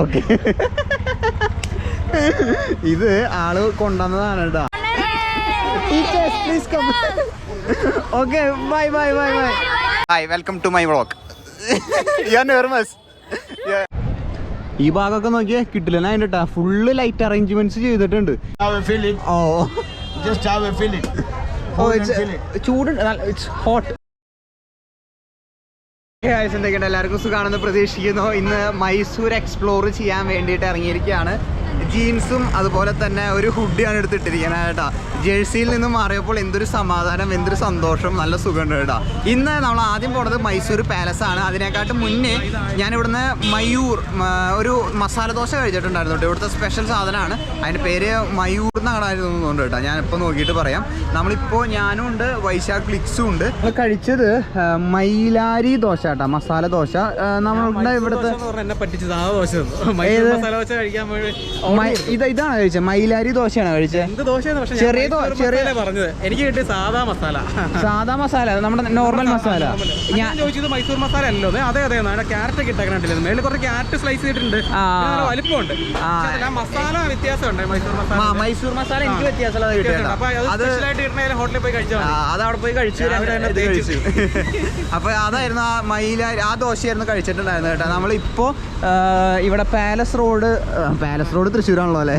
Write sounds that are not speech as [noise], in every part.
Okay. ഇത് ആൾ കൊണ്ടുവന്നതാണ് കേട്ടോ. Teachers please come okay bye bye bye bye hi welcome to my vlog you are nervous ഈ ഭാഗമൊക്കെ നോക്കിയേ കിട്ടില്ല. അതിന്റെ ഫുള്ള് ലൈറ്റ് അറേഞ്ച്മെന്റ്സ് ചെയ്തിട്ടുണ്ട്. Have a feeling. ഓ. Just have a feeling. ഓ ചൂടുണ്ട്. ഇറ്റ്സ് ഹോട്ട് എന്തൊക്കെയുണ്ട്? എല്ലാവർക്കും സുഖാണെന്ന് പ്രതീക്ഷിക്കുന്നു. ഇന്ന് മൈസൂർ എക്സ്പ്ലോർ ചെയ്യാൻ വേണ്ടിയിട്ട് ഇറങ്ങിയിരിക്കുകയാണ്. ജീൻസും അതുപോലെ തന്നെ ഒരു ഹുഡിയാണ് എടുത്തിട്ടിരിക്കുന്നത് കേട്ടോ. ജേഴ്സിയിൽ നിന്ന് മാറിയപ്പോൾ എന്തൊരു സമാധാനം എന്തൊരു സന്തോഷം നല്ല സുഖമുണ്ട് കേട്ടോ. ഇന്ന് നമ്മൾ ആദ്യം പോണത് മൈസൂർ പാലസ് ആണ്. അതിനെക്കാട്ടും മുന്നേ ഞാൻ ഇവിടുന്ന് മയൂർ ഒരു മസാല ദോശ കഴിച്ചിട്ടുണ്ടായിരുന്നു കേട്ടോ. ഇവിടുത്തെ സ്പെഷ്യൽ സാധനമാണ്. അതിന്റെ പേര് മയൂർ എന്നാണ് തോന്നുന്നു കേട്ടോ. ഞാനിപ്പോൾ നോക്കിയിട്ട് പറയാം. നമ്മളിപ്പോൾ ഞാനും ഉണ്ട് വൈശാഖ് ലിക്സും ഉണ്ട്. നമ്മൾ കഴിച്ചത് മൈലാരി ദോശ കേട്ടോ മസാല ദോശ. നമ്മളുടെ ഇവിടുത്തെ പറ്റിച്ചത് ആ ദോശ. മസാല ദോശ കഴിക്കാൻ ഇത് ഇതാണ് കഴിച്ചത് മൈലാരി ദോശയാണ് കഴിച്ചത് ചെറിയ ചെറിയ- പറഞ്ഞത്. എനിക്ക് കിട്ടിയ സാധാ മസാല. സാധാ മസാല. നമ്മുടെ നോർമൽ മസാല. ഞാൻ ചോദിച്ചത് മൈസൂർ മസാല അല്ലോ അതെ അതെ ക്യാരറ്റ് ഒക്കെ ഇട്ടേക്കണ്ടില്ല മേളിൽ കുറച്ച് ക്യാരറ്റ് സ്ലൈസ് ചെയ്തിട്ടുണ്ട്. വലിപ്പമുണ്ട്. മസാല വ്യത്യാസമുണ്ട് മൈസൂർ മസാല. മൈസൂർ മസാല എനിക്ക് വ്യത്യാസമുള്ളത് അപ്പൊ അത് ഹോട്ടലിൽ പോയി കഴിച്ചാൽ ആ, അത് അവിടെ പോയി കഴിച്ചു [laughs] അപ്പൊ അതായിരുന്നു ആ മൈലാരി ആ ദോശയായിരുന്നു കഴിച്ചിട്ടുണ്ടായിരുന്നു കേട്ടോ. നമ്മളിപ്പോ ഇവിടെ പാലസ് റോഡ് പാലസ് റോഡ് തൃശ്ശൂരാണല്ലോ അല്ലേ?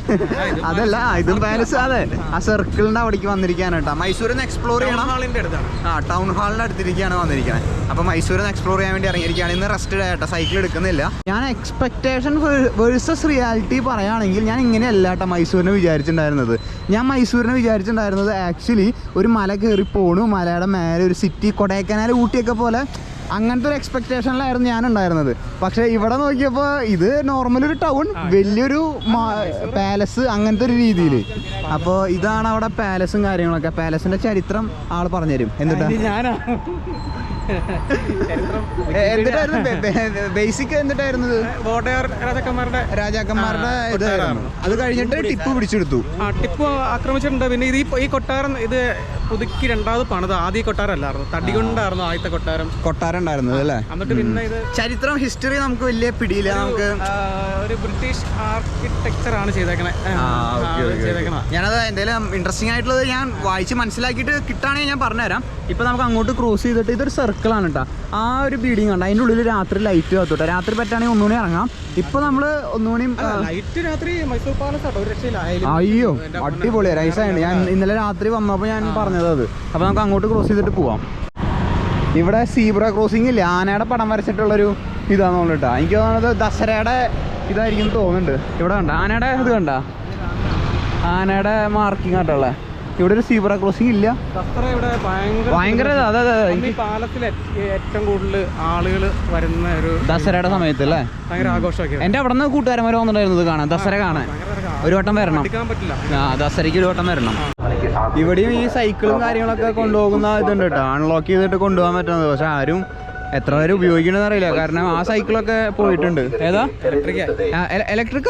അതല്ല ഇതും പാലസ് അതെ. ആ സർക്കിളിന്റെ അവിടേക്ക് വന്നിരിക്കാണ് കേട്ടോ. മൈസൂരിൽ നിന്ന് എക്സ്പ്ലോർ ചെയ്യണം. ആ ടൗൺ ഹാളിന്റെ അടുത്തിരിക്കാണ് വന്നിരിക്കുന്നത് അപ്പൊ മൈസൂരിൽ നിന്ന് എക്സ്പ്ലോർ ചെയ്യാൻ വേണ്ടി ഇറങ്ങിയിരിക്കുകയാണ്. ഇന്ന് റെസ്റ്റ് ആയിട്ടോ സൈക്കിൾ എടുക്കുന്നില്ല. ഞാൻ എക്സ്പെക്ടേഷൻ വേഴ്സസ് റിയാലിറ്റി പറയുകയാണെങ്കിൽ ഞാൻ ഇങ്ങനെയല്ല കേട്ടോ മൈസൂരിനെ വിചാരിച്ചിട്ടുണ്ടായിരുന്നത്. ഞാൻ മൈസൂരിനെ വിചാരിച്ചിട്ടുണ്ടായിരുന്നത് ആക്ച്വലി ഒരു മല കയറി പോണു. മലയുടെ മേലെ ഒരു സിറ്റി കൊടൈക്കനാൽ ഊട്ടിയൊക്കെ പോലെ അങ്ങനത്തെ ഒരു എക്സ്പെക്ടേഷനിലായിരുന്നു ഞാൻ ഉണ്ടായിരുന്നത് പക്ഷെ ഇവിടെ നോക്കിയപ്പോൾ ഇത് നോർമൽ ഒരു ടൗൺ വലിയൊരു പാലസ് അങ്ങനത്തെ ഒരു രീതിയിൽ അപ്പോൾ ഇതാണ് അവിടെ പാലസും കാര്യങ്ങളൊക്കെ. പാലസിന്റെ ചരിത്രം ആൾ പറഞ്ഞുതരും. എന്നിട്ടാ എന്നിട്ടായിരുന്നു ബേസിക് എന്നിട്ടായിരുന്നു ഇത്? വോട്ടയർ രാജാക്കന്മാരുടെ രാജാക്കന്മാരുടെ ഇതായിരുന്നു അത് കഴിഞ്ഞിട്ട് ടിപ്പ് പിടിച്ചെടുത്തു. ആ ടിപ്പ് ആക്രമിച്ചിട്ടുണ്ട്. പിന്നെ ഇത് ഈ ഈ കൊട്ടാരം ഇത് പുതുക്കി രണ്ടാമത് പണിത് ആദ്യ കൊട്ടാരം അല്ലായിരുന്നു തടി കൊണ്ടായിരുന്നു ആദ്യത്തെ കൊട്ടാരം. കൊട്ടാരം ഉണ്ടായിരുന്നത് അല്ലേ? എന്നിട്ട് പിന്നെ ഇത് ചരിത്രം ഹിസ്റ്ററി നമുക്ക് വലിയ പിടിയില്ല. നമുക്ക് ഒരു ബ്രിട്ടീഷ് ആർക്കിടെക്ചർ ആണ് ചെയ്തേക്കണേ. ഞാനത് എന്തെങ്കിലും ഇൻട്രസ്റ്റിംഗ് ആയിട്ടുള്ളത് ഞാൻ വായിച്ച് മനസ്സിലാക്കിയിട്ട് കിട്ടുകയാണെങ്കിൽ ഞാൻ പറഞ്ഞുതരാം. ഇപ്പൊ നമുക്ക് അങ്ങോട്ട് ക്രോസ് ചെയ്തിട്ട് ഇതൊരു സർക്കിൾ ആണ് കേട്ടോ ആ ഒരു ബിൽഡിംഗ് ഉണ്ട് അതിന്റെ ഉള്ളിൽ രാത്രി ലൈറ്റ് കത്തോട്ടെ രാത്രി പറ്റുകയാണെങ്കിൽ ഒന്നുകൂടി ഇറങ്ങാം. ഇപ്പൊ നമ്മൾ ഒന്നുകൂടിയും ലൈറ്റ് രാത്രി മൈസൂർ പാലസ് അയ്യോ അടിപൊളി അടിപൊളിയാ. റൈസായിട്ട് ഞാൻ ഇന്നലെ രാത്രി വന്നപ്പോൾ ഞാൻ പറഞ്ഞത് അത്. അപ്പോൾ നമുക്ക് അങ്ങോട്ട് ക്രോസ് ചെയ്തിട്ട് പോവാം. ഇവിടെ സീബ്ര ക്രോസിംഗ് ഇല്ല? ആനയുടെ പടം വരച്ചിട്ടുള്ളൊരു ഇതാന്ന് തോന്നുന്നു എനിക്ക് തോന്നുന്നത് ദസരയുടെ ഇതായിരിക്കും തോന്നുന്നുണ്ട്. ഇവിടെ കണ്ട ആനയുടെ ഇത് കണ്ട? ആനയുടെ മാർക്കിംഗ് ആയിട്ടുള്ള. ഇവിടെ ഒരു സീബ്ര ക്രോസിംഗ് ഇല്ല. ഭയങ്കര പാലത്തിൽ ഏറ്റവും കൂടുതൽ ആളുകൾ വരുന്ന ഒരു ദസരയുടെ സമയത്ത് അല്ലേ? ഭയങ്കര ആഘോഷമൊക്കെ എന്റെ അവിടെ നിന്ന് കൂട്ടുകാരന്മാർ വന്നിട്ടുണ്ടായിരുന്നു കാണാൻ ദസര കാണാൻ. ഒരു വട്ടം വരണം. ആ ദസരയ്ക്ക് ഒരു വട്ടം വരണം. ഇവിടെയും ഈ സൈക്കിളും കാര്യങ്ങളൊക്കെ കൊണ്ടുപോകുന്ന ഇതുണ്ട് കേട്ടോ. അൺലോക്ക് ചെയ്തിട്ട് കൊണ്ടുപോകാൻ പറ്റുന്നത്. പക്ഷെ ആരും എത്ര പേര് ഉപയോഗിക്കണമെന്ന് അറിയില്ല. കാരണം ആ സൈക്കിളൊക്കെ പോയിട്ടുണ്ട്. ഏതാ? ഇലക്ട്രിക്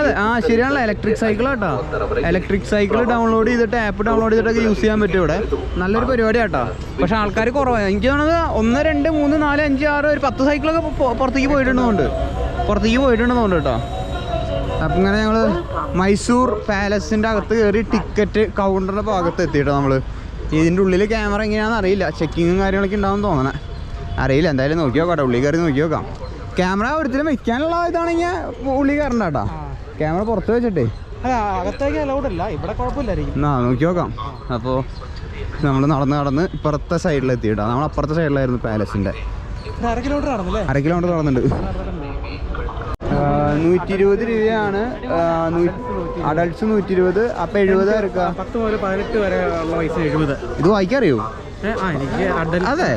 അതെ ആ ശരിയാണല്ലോ. ഇലക്ട്രിക് സൈക്കിൾ കേട്ടോ ഇലക്ട്രിക് സൈക്കിൾ ഡൗൺലോഡ് ചെയ്തിട്ട് ആപ്പ് ഡൗൺലോഡ് ചെയ്തിട്ടൊക്കെ യൂസ് ചെയ്യാൻ പറ്റും ഇവിടെ. നല്ലൊരു പരിപാടി കേട്ടോ പക്ഷെ ആൾക്കാർ കുറവാണ് എനിക്ക് തോന്നുന്നത് ഒന്ന് രണ്ട് മൂന്ന് നാല് അഞ്ച് ആറ് ഒരു പത്ത് സൈക്കിളൊക്കെ പുറത്തേക്ക് പോയിട്ടുണ്ടെന്നുണ്ട് പുറത്തേക്ക് പോയിട്ടുണ്ടെന്നുണ്ട് കേട്ടോ. അപ്പം ഇങ്ങനെ ഞങ്ങൾ മൈസൂർ പാലസിന്റെ അകത്ത് കയറി ടിക്കറ്റ് കൗണ്ടറിന്റെ ഭാഗത്ത് എത്തിയിട്ടോ നമ്മൾ ഇതിന്റെ ഉള്ളിൽ ക്യാമറ എങ്ങനെയാണെന്ന് അറിയില്ല. ചെക്കിങ്ങും കാര്യങ്ങളൊക്കെ ഉണ്ടാവും തോന്നണേ. അറിയില്ല എന്തായാലും നോക്കി നോക്കാം ഉള്ളി കയറി നോക്കി നോക്കാം ക്യാമറ ഒരിക്കലും വെക്കാനുള്ള ഇതാണെങ്കിൽ ഉള്ളി കയറണ്ട കേട്ടോ. ക്യാമറ പുറത്ത് വെച്ചിട്ടേ. അകത്തേക്ക് അലൗഡ് അല്ല ഇവിടെ കുഴപ്പമില്ലായിരിക്കും. നോക്കി നോക്കാം. അപ്പോൾ നമ്മൾ നടന്ന് നടന്ന് ഇപ്പുറത്തെ സൈഡിൽ കേട്ടോ. നമ്മൾ അപ്പുറത്തെ സൈഡിലായിരുന്നു പാലസിന്റെ അര കിലോമീറ്റർ നടന്നല്ലേ? അര കിലോമീറ്റർ നടന്നുണ്ട് നൂറ്റി ഇരുപത് രൂപയാണ്. അഡൾട്ട്സ് നൂറ്റി ഇരുപത് അപ്പം എഴുപത് പത്ത് മുതൽ പതിനെട്ട് വരെ ഉള്ള പൈസ എഴുപത്. ഇത് വായിക്കറിയോ അതെ.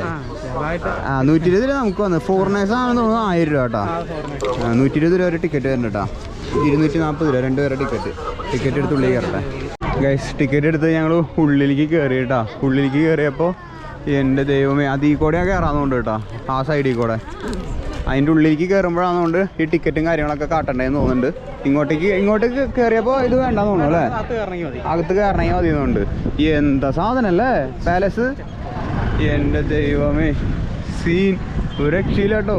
ആ, നൂറ്റി ഇരുപത് രൂപ നമുക്ക് വന്നു. ഫോറിനേഴ്സ് ആണെന്ന് തോന്നുന്നു ആയിരം രൂപ കേട്ടോ. നൂറ്റി ഇരുപത് രൂപ ഒരു ടിക്കറ്റ് വരുന്നുണ്ട് കേട്ടോ. ഇരുന്നൂറ്റി നാൽപ്പത് രൂപ രണ്ട് പേരുടെ ടിക്കറ്റ് ടിക്കറ്റ് എടുത്ത് ഉള്ളിൽ കയറട്ടെ. ഗൈസ് ടിക്കറ്റ് എടുത്ത് ഞങ്ങൾ ഉള്ളിലേക്ക് കയറി കേട്ടോ. ഉള്ളിലേക്ക് കയറിയപ്പോൾ എന്റെ ദൈവമേ അതീ കൂടെ കയറാമെന്നുണ്ട് കേട്ടോ. ആ സൈഡിൽ കൂടെ അതിന്റെ ഉള്ളിലേക്ക് കയറുമ്പോഴാണെന്നുകൊണ്ട് ഈ ടിക്കറ്റും കാര്യങ്ങളൊക്കെ കാട്ടണ്ടേന്ന് തോന്നുന്നുണ്ട്. ഇങ്ങോട്ടേക്ക് ഇങ്ങോട്ടേക്ക് കയറിയപ്പോൾ ഇത് വേണ്ടെന്ന് തോന്നുന്നു അല്ലേ? അകത്ത് കയറണമെങ്കിൽ മതി. അകത്ത് കയറണമെങ്കിൽ മതി എന്നുണ്ട് എന്താ സാധനം അല്ലേ പാലസ് എന്റെ ദൈവമേ. സീൻ. ഒരു രക്ഷയില്ലാട്ടോ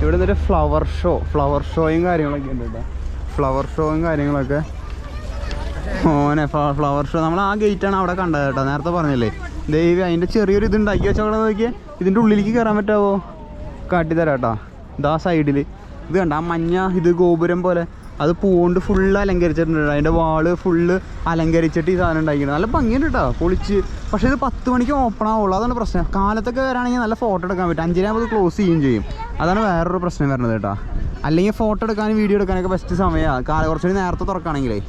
ഇവിടെ നിന്നൊരു ഫ്ലവർ ഷോ ഫ്ലവർ ഷോയും കാര്യങ്ങളൊക്കെ ഉണ്ട് കേട്ടോ ഫ്ലവർ ഷോയും കാര്യങ്ങളൊക്കെ. ഓനെ ഫ്ലവർ ഷോ നമ്മൾ ആ ഗേറ്റാണ് അവിടെ കണ്ടത് കേട്ടോ. നേരത്തെ പറഞ്ഞില്ലേ? ദൈവം അതിന്റെ ചെറിയൊരു ഇത് ഉണ്ടാക്കി വെച്ചാൽ നോക്കിയാൽ ഇതിന്റെ ഉള്ളിലേക്ക് കയറാൻ പറ്റാവോ? കാട്ടിത്തരാം കേട്ടോ. ഇതാ സൈഡിൽ ഇത് കണ്ട? ആ മഞ്ഞ ഇത് ഗോപുരം പോലെ. അത് പൂവുകൊണ്ട് ഫുള്ള് അലങ്കരിച്ചിട്ടുണ്ട് അതിന്റെ വാൾ ഫുള്ള് അലങ്കരിച്ചിട്ട് ഈ സാധനം ഉണ്ടാക്കിയിട്ടുണ്ട്. നല്ല ഭംഗിയുണ്ട് കേട്ടോ പൊളിച്ച്. പക്ഷേ ഇത് പത്ത് മണിക്ക് ഓപ്പൺ ആവുള്ളൂ. അതാണ് പ്രശ്നം. കാലത്തൊക്കെ വരാണെങ്കിൽ നല്ല ഫോട്ടോ എടുക്കാൻ പറ്റും. അഞ്ചിനാകുമ്പോൾ ക്ലോസ് ചെയ്യുകയും ചെയ്യും. അതാണ് വേറൊരു പ്രശ്നം വരുന്നത് കേട്ടോ. അല്ലെങ്കിൽ ഫോട്ടോ എടുക്കാനും വീഡിയോ എടുക്കാനൊക്കെ ബെസ്റ്റ് സമയമാണ് കാല കുറച്ചുകൂടി നേരത്തെ തുറക്കുകയാണെങ്കിലേ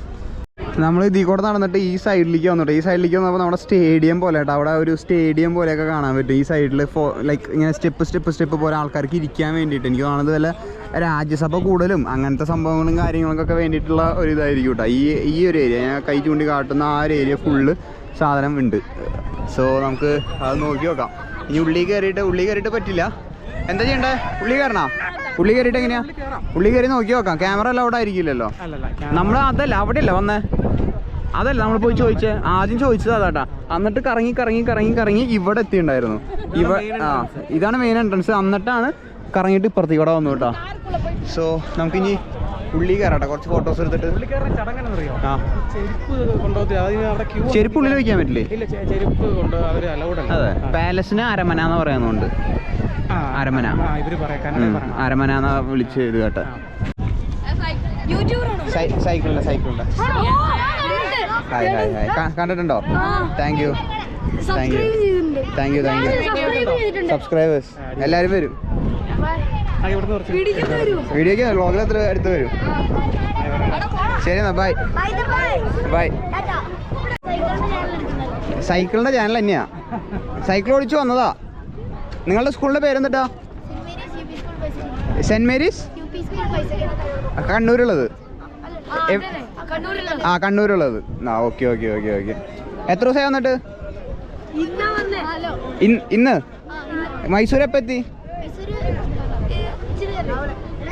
നമ്മൾ ഇതിൽ കൂടെ നടന്നിട്ട് ഈ സൈഡിലേക്ക് വന്നിട്ട് ഈ സൈഡിലേക്ക് വന്നപ്പോൾ നമ്മുടെ സ്റ്റേഡിയം പോലെ കേട്ടോ. അവിടെ ഒരു സ്റ്റേഡിയം പോലെയൊക്കെ കാണാൻ പറ്റും. ഈ സൈഡിൽ ലൈക്ക് ഇങ്ങനെ സ്റ്റെപ്പ് സ്റ്റെപ്പ് സ്റ്റെപ്പ് പോലെ ആൾക്കാർക്ക് ഇരിക്കാൻ വേണ്ടിയിട്ട്. എനിക്ക് കാണുന്നത് വല്ല രാജ്യസഭ കൂടുതലും അങ്ങനത്തെ സംഭവങ്ങളും കാര്യങ്ങൾക്കൊക്കെ വേണ്ടിയിട്ടുള്ള ഒരു ഇതായിരിക്കും കേട്ടോ ഈ ഈ ഒരു ഏരിയ ഞാൻ കൈ ചൂണ്ടി കാട്ടുന്ന ആ ഒരു ഏരിയ ഫുള്ള് സാധനം ഉണ്ട്. സോ നമുക്ക് അത് നോക്കി നോക്കാം. ഇനി ഉള്ളി കയറിയിട്ട് ഉള്ളി കയറിയിട്ട് പറ്റില്ല. എന്താ ചെയ്യണ്ടേ? ഉള്ളി കയറണോ ഉള്ളി കയറിയിട്ട് എങ്ങനെയാ? ഉള്ളി കയറി നോക്കി നോക്കാം. ക്യാമറ എല്ലാം അവിടെ ആയിരിക്കില്ലല്ലോ. നമ്മൾ അതല്ല അവിടെയല്ല വന്നേ? അതല്ല നമ്മൾ പോയി ചോദിച്ചേ. ആദ്യം ചോദിച്ചത് അതാട്ടാ എന്നിട്ട് കറങ്ങി കറങ്ങി കറങ്ങി കറങ്ങി ഇവിടെ എത്തിയിട്ടുണ്ടായിരുന്നു ഇവ ആ ഇതാണ് മെയിൻ എൻട്രൻസ് എന്നിട്ടാണ് കറങ്ങിയിട്ട് ഇപ്പുറത്ത് ഇവിടെ വന്നു കേട്ടോ. സോ നമുക്കിനി ഉള്ളി കയറാട്ടെ കുറച്ച് ഫോട്ടോസ് എടുത്തിട്ട്. ചെരുപ്പ് കൊണ്ടുപോയി അതിന് അവിടെ ക്യൂ ചെരുപ്പ് ഉള്ളിൽ വെക്കാൻ പറ്റില്ലേ? ഇല്ല ചെ- കൊണ്ട് അവർ അലൗഡ് അല്ല. അതെ. പാലസിന് അരമന എന്ന് പറയുന്നുണ്ട്. ആ, അരമന. അരമന എന്നാ വിളിച്ച് ഇത് കേട്ടെ. സൈക്കിളിന്റെ ഹായ് ഹായ് ഹായ്. കണ്ടിട്ടുണ്ടോ? Thank you thank you subscribe ചെയ്തിട്ടുണ്ട്. Thank you thank you subscribe ചെയ്തിട്ടുണ്ട്. സബ്സ്ക്രൈബേഴ്സ് എല്ലാവരും വരും ആ ഇവിടുന്ന് കുറച്ച് പിടിക്കുന്നു വരുമോ വീഡിയോക്ക് വ്ളോഗിൽ എത്ര അടുത്ത് വരും? ശരി എന്നാ ബൈ ബൈ സൈക്കിളിന്റെ ചാനൽ തന്നെയാ. സൈക്കിൾ ഓടിച്ചു വന്നതാ. നിങ്ങളുടെ സ്കൂളിന്റെ പേരെന്തിട്ടാ? Saint Mary's കണ്ണൂരുള്ളത്. ആ കണ്ണൂരുള്ളത്. ആ ഓക്കെ ഓക്കെ ഓക്കെ ഓക്കെ എത്ര ദിവസമായി വന്നിട്ട്? ഇന്നാ മൈസൂർ എപ്പോൾ എത്തി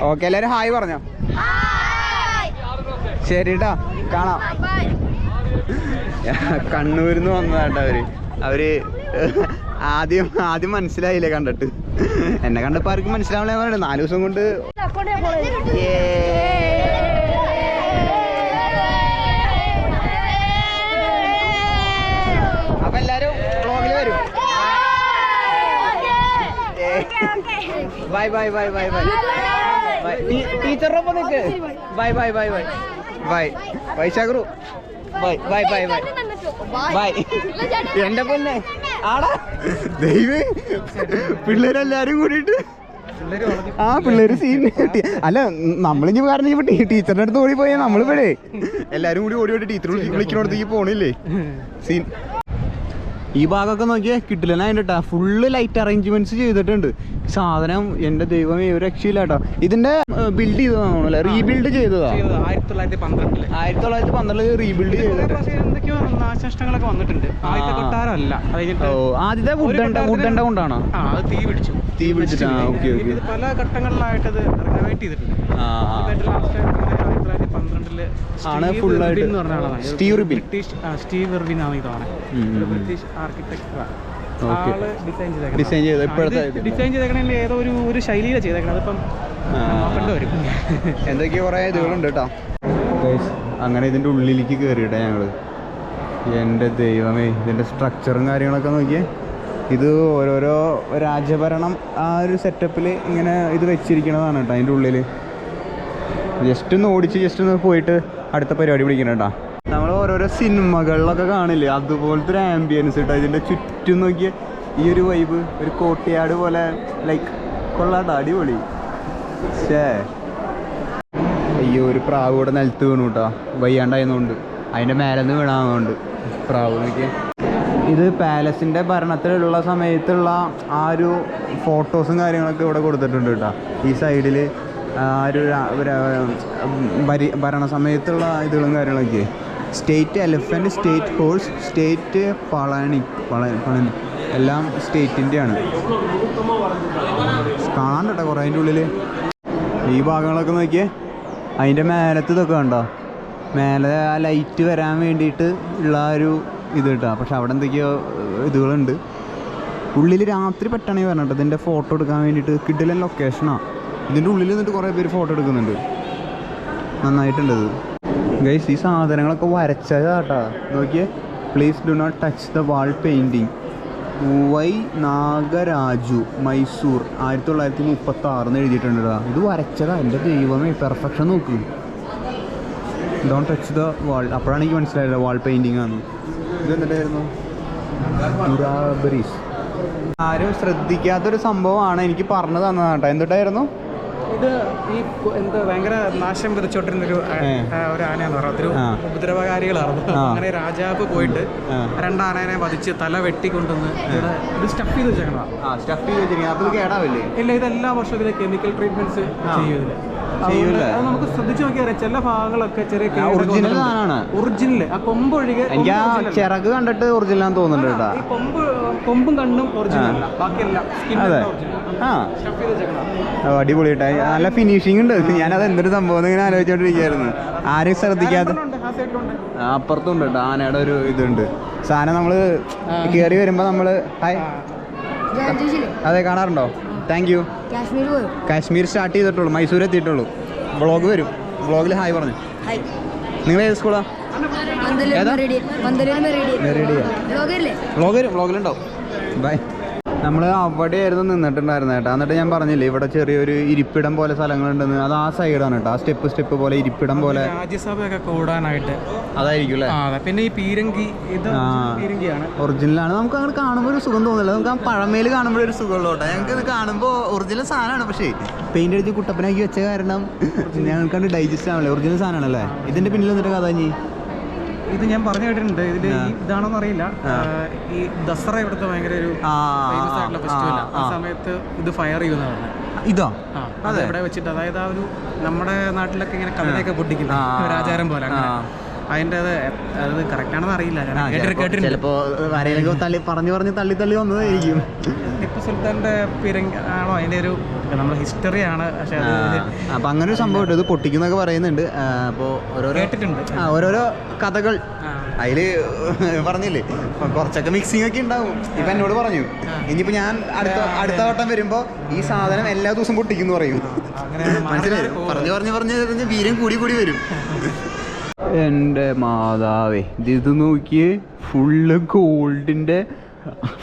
ഓക്കെ എല്ലാവരും ഹായ് പറഞ്ഞോ. ശരി കേട്ടോ കാണാം. കണ്ണൂരിൽ നിന്ന് വന്നതാട്ടോ അവർ. അവർ ആദ്യം ആദ്യം മനസ്സിലായില്ല കണ്ടിട്ട്. എന്നെ കണ്ടപ്പോ ആർക്കും മനസ്സിലാവണേ നാലു ദിവസം കൊണ്ട് അപ്പൊ എല്ലാരും വ്ളോഗിൽ വരും bye bye bye bye bye bye ടീച്ചറിന്റെ നിൽക്ക് bye bye bye bye bye വൈശാഖറു bye bye bye bye bye എന്റെ പൊന്നെ. ആടാ. ദൈവേ. പിള്ളേരെല്ലാരും കൂടിയിട്ട്. ആ പിള്ളേര് സീൻ അല്ല നമ്മളിഞ്ഞ് കാരണം ഇപ്പൊ ടീച്ചറിന്റെ അടുത്ത് ഓടി പോയാൽ നമ്മളിപ്പോഴേ എല്ലാരും കൂടി ഓടി ഓടി ടീച്ചർ വിളിക്കണോടത്തേക്ക് പോണില്ലേ? സീൻ ഈ ഭാഗമൊക്കെ നോക്കിയാൽ കിട്ടില്ല അതിന്റെ ഫുള്ള് ലൈറ്റ് അറേഞ്ച്മെന്റ്സ് ചെയ്തിട്ടുണ്ട്. സാധനം എന്റെ ദൈവമേ ഒരു രക്ഷയില്ല കേട്ടോ. ഇതിന്റെ ബിൽഡ് ചെയ്തതാണോ റീബിൽഡ് ചെയ്തതാ? ആയിരത്തി തൊള്ളായിരത്തി പന്ത്രണ്ടിൽ ആയിരത്തി തൊള്ളായിരത്തി പന്ത്രണ്ടിൽ റീബിൽഡ് ചെയ്തിട്ടുണ്ട് നാശനഷ്ടങ്ങളൊക്കെ വന്നിട്ടുണ്ട്. ആദ്യത്തെ ആ. കൊട്ടാരം അല്ല അത് കഴിഞ്ഞിട്ട് ഓ ആദ്യത്തെ വുഡണ്ട കൊണ്ടാണോ ആ തീ പിടിച്ചു. തീ പിടിച്ചിട്ടാണ് ഓക്കെ പല ഘട്ടങ്ങളിലായിട്ട് റിനോവേറ്റ് ചെയ്തിട്ടുണ്ട്. തൊള്ളായിരത്തി പന്ത്രണ്ടിൽ ആണ് ആയിട്ട്. എന്ന് പറഞ്ഞ ആളാണ്. ഒരു Steve Irwin. British Steve Irwin ആണ് ഇതാണ്. ബ്രിട്ടീഷ് ആർക്കിടെക്ടറാണ് ഡിസൈൻ ഇപ്പോഴത്തെ ഡിസൈൻ ഏതോ ഒരു ഒരു ശൈലിയിലാണ് ചെയ്തേക്കണത്. അതിപ്പം ആ. നോക്കേണ്ടി വരും. എന്തൊക്കെയോ കുറേ ഇതുകളുണ്ട് കേട്ടോ. അങ്ങനെ ഇതിന്റെ ഉള്ളിലേക്ക് കയറിയിട്ടാ ഞങ്ങൾ എന്റെ ദൈവമേ ഇതിന്റെ സ്ട്രക്ചറും കാര്യങ്ങളൊക്കെ നോക്കിയേ. ഇത് ഓരോരോ രാജ്യഭരണം ആ ഒരു സെറ്റപ്പിൽ ഇങ്ങനെ ഇത് വെച്ചിരിക്കണതാണ് കേട്ടോ അതിന്റെ ഉള്ളിൽ ജസ്റ്റ് ഒന്ന് ഓടിച്ച് ജസ്റ്റ് ഒന്ന് പോയിട്ട് അടുത്ത പരിപാടി പിടിക്കണേട്ടാ നമ്മൾ ഓരോരോ സിനിമകളിലൊക്കെ കാണില്ലേ? അതുപോലത്തെ ഒരു ആംബിയൻസ് കേട്ടോ ഇതിന്റെ ചുറ്റും നോക്കിയ ഈ ഒരു വൈബ് ഒരു കോട്ടയാട് പോലെ ലൈക്ക് കൊള്ളാട്ടോ അടിപൊളി. ഷേ അയ്യോ ഒരു പ്രാവ് ഇവിടെ നിലത്ത് വീണു കേട്ടോ. വയ്യാണ്ടായതുകൊണ്ട്. അതിന്റെ മേലെ നിന്ന് വീണാകുന്നുണ്ട് പ്രാവ് നോക്കിയ. ഇത് പാലസിന്റെ ഭരണത്തിലുള്ള സമയത്തുള്ള ആ ഒരു ഫോട്ടോസും കാര്യങ്ങളൊക്കെ ഇവിടെ കൊടുത്തിട്ടുണ്ട് കേട്ടോ. ഈ സൈഡിൽ ഒരു ഭരി ഭരണ സമയത്തുള്ള ഇതുകളും കാര്യങ്ങളൊക്കെ. State elephant state horse state Palani പള Palani. എല്ലാം സ്റ്റേറ്റിന്റെയാണ് കാണാൻ കേട്ടോ കുറേ അതിന്റെ ഉള്ളിൽ ഈ ഭാഗങ്ങളൊക്കെ നോക്കിയേ. അതിന്റെ മേലത്ത് ഇതൊക്കെ കണ്ടോ? മേലെ ആ ലൈറ്റ് വരാൻ വേണ്ടിയിട്ട് ഉള്ള ഒരു ഇത് കേട്ടോ. പക്ഷെ അവിടെ എന്തൊക്കെയോ ഇതുകളുണ്ട്. ഉള്ളിൽ രാത്രി പെട്ടെന്ന് പറഞ്ഞിട്ട് ഇതിന്റെ ഫോട്ടോ എടുക്കാൻ വേണ്ടിയിട്ട് കിഡിലൻ ലൊക്കേഷനാണ് ഇതിന്റെ ഉള്ളിൽ നിന്നിട്ട് കുറേ പേര് ഫോട്ടോ എടുക്കുന്നുണ്ട്. നന്നായിട്ടുണ്ട് ഇത്. ഗൈസ് ഈ സാധനങ്ങളൊക്കെ വരച്ചതാട്ടാ. നോക്കിയേ. Please do not touch the wall painting Y Nagaraju Mysore ആയിരത്തി തൊള്ളായിരത്തി മുപ്പത്തി ആറിന്ന് എഴുതിയിട്ടുണ്ടാ ഇത് വരച്ചതാ. എന്റെ ദൈവമേ പെർഫെക്ഷൻ നോക്ക്. ഡോൺ ടച്ച് ദ വാൾ അപ്പോഴാണ് എനിക്ക് മനസ്സിലായത് വാൾ പെയിന്റിങ് ആണ് ഇത് എന്നിട്ടായിരുന്നു ദുരാബരീസ്. ആരും ശ്രദ്ധിക്കാത്തൊരു സംഭവമാണ് എനിക്ക് പറഞ്ഞു തന്നതാട്ടോ. എന്തുട്ടായിരുന്നു ഇത് ഈ എന്താ ഭയങ്കര നാശം വിതച്ചോണ്ടിരുന്നൊരു ഒരു ഒരു ആനയെന്ന് പറയാം അതൊരു ആ. ഉപദ്രവകാരികളായിരുന്നു അങ്ങനെ രാജാവ് പോയിട്ട്. രണ്ടാനേനെ വധിച്ച് തല വെട്ടിക്കൊണ്ടുവന്ന് ഇത് സ്റ്റഫ് ചെയ്ത് വെച്ചേക്കണം സ്റ്റഫ് ചെയ്ത് വെച്ചിരിക്കുന്നത് അത് കേടാവില്ലേ? ഇല്ല ഇത് എല്ലാ വർഷവും കെമിക്കൽ ട്രീറ്റ്മെന്റ്സ് ആ. അത് നമുക്ക് ശ്രദ്ധിച്ചു നോക്കിയാൽ ചില ഭാഗങ്ങളൊക്കെ ചെറിയ ഒറിജിനൽ സാധനമാണ്. ഒറിജിനൽ ആ കൊമ്പ് ഒഴികെ എനിക്ക് ആ ചിറക് കണ്ടിട്ട് ഒറിജിനൽ ആണെന്ന് തോന്നുന്നുണ്ട് കേട്ടോ. ഈ കൊമ്പ് കൊമ്പും കണ്ണും ഒറിജിനൽ ബാക്കിയെല്ലാം സ്കിൻ അതെ. ആ. അടിപൊളി അടിപൊളിയായിട്ട്. നല്ല ഫിനിഷിംഗ് ഉണ്ട്. ഞാനത് എന്തൊരു സംഭവം ഇങ്ങനെ ആലോചിച്ചോണ്ടിരിക്കുകയായിരുന്നു. ആരും ശ്രദ്ധിക്കാതെ ആ സൈഡിലുണ്ട് അപ്പുറത്തും ഉണ്ട് കേട്ടോ. ആനയുടെ ഒരു ഇതുണ്ട്. സാധനം നമ്മൾ കയറി വരുമ്പോൾ നമ്മൾ അതെ കാണാറുണ്ടോ? താങ്ക് യു കാശ്മീർ പോയോ. കാശ്മീർ സ്റ്റാർട്ട് ചെയ്തിട്ടുള്ളൂ. മൈസൂർ എത്തിയിട്ടുള്ളൂ. വ്ളോഗ് വരും. വ്ളോഗിൽ ഹായ് പറഞ്ഞു. നിങ്ങൾ ഏത് സ്കൂളാ ബ്ലോഗ് ഏതാ? വ്ളോഗ് വരും. വ്ളോഗിലുണ്ടാവും ബൈ നമ്മൾ അവിടെയായിരുന്നു നിന്നിട്ടുണ്ടായിരുന്നത് കേട്ടോ. എന്നിട്ട് ഞാൻ പറഞ്ഞില്ലേ ഇവിടെ ചെറിയൊരു ഇരിപ്പിടം പോലെ സ്ഥലങ്ങളുണ്ടെന്ന്. അത് ആ സൈഡാണ് കേട്ടോ. ആ സ്റ്റെപ്പ് സ്റ്റെപ്പ് പോലെ ഇരിപ്പിടം പോലെ. രാജ്യസഭയൊക്കെ കൂടാനായിട്ട് അതായിരിക്കും അല്ലേ? പിന്നെ ഈ പീരങ്കി ഇത് പീരങ്കിയാണ്. ഒറിജിനലാണ്. നമുക്ക് അങ്ങനെ കാണുമ്പോൾ ഒരു സുഖം തോന്നില്ല നമുക്ക് ആ പഴമയിൽ കാണുമ്പോൾ ഒരു സുഖമുള്ളൂ കേട്ടോ. ഞങ്ങൾക്ക് ഇത് കാണുമ്പോൾ ഒറിജിനൽ സാധനമാണ്. പക്ഷേ പെയിന്റ് അടിച്ച് കുട്ടപ്പനാക്കി വെച്ച കാരണം ഞങ്ങൾക്ക് ഡൈജസ്റ്റ് ആണല്ലേ ഒറിജിനൽ സാധനമാണല്ലേ? ഇതിന്റെ പിന്നിൽ എന്നിട്ട് കഥ ഇത് ഞാൻ പറഞ്ഞു കേട്ടിട്ടുണ്ട്. ഇതിൽ. ഇതാണോന്ന് അറിയില്ല. ഈ ദസറ ഇവിടുത്തെ ഭയങ്കര ഒരു ഫേമസ് ആയിട്ടുള്ള ആ. സമയത്ത് ഇത് ഫയർ ചെയ്യുന്നതാണ്. ഇതോ? അത്. ഇവിടെ വെച്ചിട്ട് അതായത് ആ ഒരു നമ്മുടെ നാട്ടിലൊക്കെ ഇങ്ങനെ കഥയൊക്കെ പൊട്ടിക്കുന്ന. ഒരു ആചാരം പോലെ. അതിന്റെ അത് കറക്റ്റ് ആണെന്ന് അറിയില്ല. ചിലപ്പോ പറഞ്ഞു പറഞ്ഞ് തള്ളി തള്ളി വന്നതായിരിക്കും. സുൽത്താന്റെ പീരങ്കി ആണോ? അതിന്റെ ഒരു നമ്മുടെ ഹിസ്റ്ററിയാണ് ആണ്. ആ, അപ്പൊ അങ്ങനെ ഒരു സംഭവം ഉണ്ട്. ഇത് പൊട്ടിക്കുന്നൊക്കെ പറയുന്നുണ്ട്. അപ്പോൾ അപ്പൊ ഓരോരോ കേട്ടിട്ടുണ്ട്. ആ, ഓരോരോ കഥകൾ. അതിൽ പറഞ്ഞില്ലേ? കുറച്ചൊക്കെ മിക്സിംഗ് ഒക്കെ ഉണ്ടാവും. ഇപ്പൊ എന്നോട് പറഞ്ഞു. ഇനിയിപ്പോ ഞാൻ അടുത്ത അടുത്ത വട്ടം വരുമ്പോ ഈ സാധനം എല്ലാ ദിവസവും പൊട്ടിക്കുന്നു പറയും. മനസ്സിലായി? പറഞ്ഞു പറഞ്ഞു പറഞ്ഞു പറഞ്ഞ് വീരം കൂടി കൂടി വരും. എന്റെ മാതാവേ ഇത് നോക്കിയേ? ഫുള്ള് ഗോൾഡിന്റെ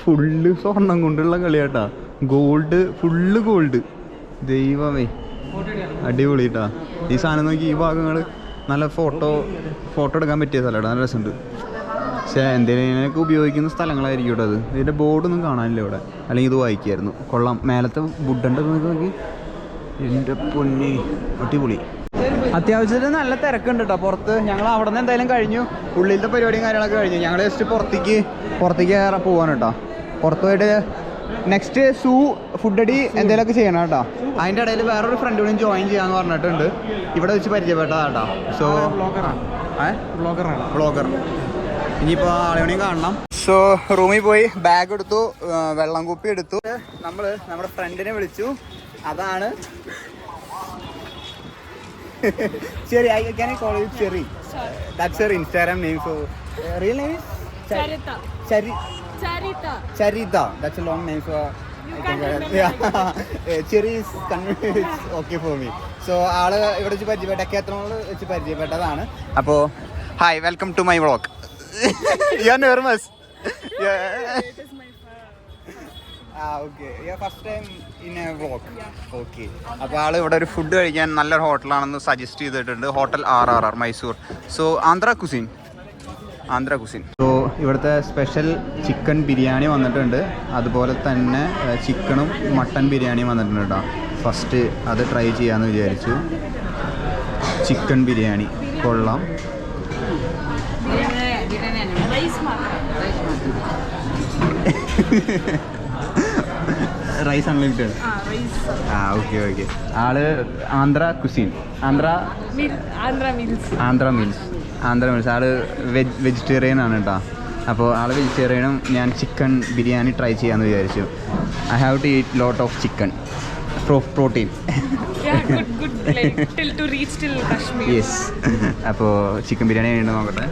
ഫുള്ള് സ്വർണം കൊണ്ടുള്ള കളിയാട്ടാ. ഗോൾഡ് ഫുള്ള് ഗോൾഡ് ദൈവമേ. അടിപൊളി കേട്ടാ ഈ സാധനം നോക്കി ഈ ഭാഗങ്ങൾ നല്ല ഫോട്ടോ ഫോട്ടോ എടുക്കാൻ പറ്റിയ സ്ഥലമാണ് നല്ല രസമുണ്ട്. പക്ഷേ എന്തെങ്കിലുമൊക്കെ ഉപയോഗിക്കുന്ന സ്ഥലങ്ങളായിരിക്കും ഇവിടെ അത്. ഇതിന്റെ ബോർഡൊന്നും കാണാനില്ല ഇവിടെ. അല്ലെങ്കിൽ ഇത് വായിക്കായിരുന്നു. കൊള്ളാം. മേലത്തെ വുഡന്റെ നോക്കി. എന്റെ പൊന്നി. അടിപൊളി. അത്യാവശ്യത്തിന് നല്ല തിരക്കുണ്ട് കേട്ടോ പുറത്ത് ഞങ്ങൾ അവിടെ നിന്ന് എന്തായാലും കഴിഞ്ഞു. ഉള്ളിലത്തെ പരിപാടിയും കാര്യങ്ങളൊക്കെ കഴിഞ്ഞു. ഞങ്ങൾ ജസ്റ്റ് പുറത്തേക്ക് പുറത്തേക്ക് കയറാൻ പോവാണ് കേട്ടോ പുറത്ത് പോയിട്ട് നെക്സ്റ്റ് സൂ ഫുഡടി എന്തെങ്കിലുമൊക്കെ ചെയ്യണം കേട്ടോ അതിന്റെ ഇടയിൽ വേറൊരു ഫ്രണ്ട് കൂടി ജോയിൻ ചെയ്യാന്ന് പറഞ്ഞിട്ടുണ്ട്. ഇവിടെ വെച്ച് പരിചയപ്പെട്ടതാ കേട്ടോ സോ ബ്ലോഗറാണ് ബ്ലോഗർ ഇനിയിപ്പോൾ ആളുകളെയും കാണണം. സോ റൂമിൽ പോയി ബാഗ് എടുത്തു വെള്ളം കുപ്പി എടുത്തു. നമ്മൾ നമ്മുടെ ഫ്രണ്ടിനെ വിളിച്ചു. അതാണ് Cherry I can I call you Cherry that's your Instagram name so real name Charitha Chari Charitha Charitha that's a long name so Cherry okay for me so ആൾ ഇവിടെ വെച്ച് പരിചയപ്പെട്ട ഡെക്കാത്രോണിൽ വെച്ച് പരിചയപ്പെട്ടതാണ്? അപ്പോൾ hi welcome to my vlog you are nervous ആ okay first time in a vlog okay അപ്പോൾ ആൾ ഇവിടെ ഒരു ഫുഡ് കഴിക്കാൻ നല്ലൊരു ഹോട്ടലാണെന്ന് സജസ്റ്റ് ചെയ്തിട്ടുണ്ട്. Hotel R R R Mysore so Andhra cuisine Andhra cuisine so ഇവിടുത്തെ സ്പെഷ്യൽ ചിക്കൻ ബിരിയാണി വന്നിട്ടുണ്ട്. അതുപോലെ തന്നെ ചിക്കനും മട്ടൺ ബിരിയാണിയും വന്നിട്ടുണ്ട് കേട്ടോ ഫസ്റ്റ് അത് ട്രൈ ചെയ്യാന്ന് വിചാരിച്ചു. ചിക്കൻ ബിരിയാണി. കൊള്ളാം. [laughs] റൈസ് അൺലിമിറ്റഡ് ആ ഓക്കെ ഓക്കെ ആൾ Andhra cuisine Andhra Andhra meals Andhra meals ആൾ വെജ് വെജിറ്റേറിയൻ ആണ് കേട്ടോ അപ്പോൾ ആൾ വെജിറ്റേറിയനും ഞാൻ ചിക്കൻ ബിരിയാണി ട്രൈ ചെയ്യാമെന്ന് വിചാരിച്ചു. I have to eat lot of chicken protein. Yes അപ്പോൾ ചിക്കൻ ബിരിയാണി ഉണ്ട് നോക്കട്ടെ.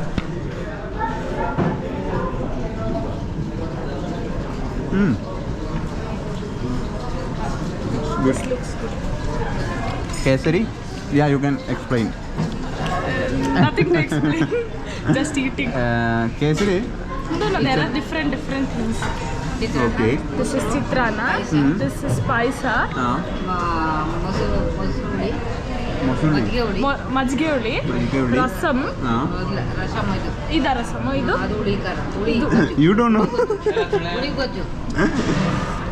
Mm. Good. Kesari? Yeah, you can explain. Uh, Nothing to explain. Just eating. Uh, kesari? No, no, there are different, different things. Okay. This is Chitrana. Mm-hmm. This is Paisa. Uh-huh. ಮೊಸರುಳಿ ಮಜ್ಜಿಗೆ ಹುಳಿ ರಸಂ ಇದ ರಸಮ್ ಇದು you don't know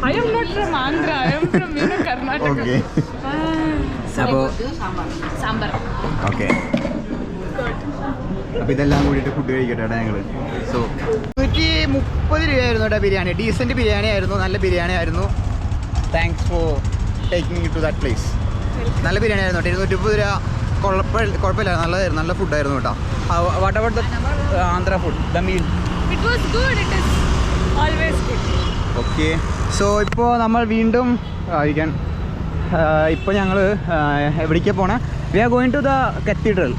I am not from Andhra. I am from you know, Karnataka. Okay. Ah, അപ്പോൾ sambar. Okay അപ്പോൾ ഇതെല്ലാം കൂടിയിട്ട് food കഴിക്കട്ടെ ഞങ്ങൾ. ഞങ്ങൾ സോ നൂറ്റി മുപ്പത് രൂപയായിരുന്നു കേട്ടോ ബിരിയാണി. ഡീസന്റ് ബിരിയാണി ആയിരുന്നു നല്ല ബിരിയാണി ആയിരുന്നു. Thanks for taking to that place നല്ല ബിരിയാണി ആയിരുന്നു കേട്ടോ. ഇരുന്നൂറ്റി മുപ്പത് രൂപ കുഴപ്പമില്ല കുഴപ്പമില്ല നല്ലതായിരുന്നു നല്ല ഫുഡായിരുന്നു കേട്ടോ. What about the Andhra food the meal. Okay so ഇപ്പോൾ നമ്മൾ വീണ്ടും കഴിക്കാൻ ഇപ്പോൾ ഞങ്ങൾ എവിടേക്കാണ് പോണേ? We are going to the cathedral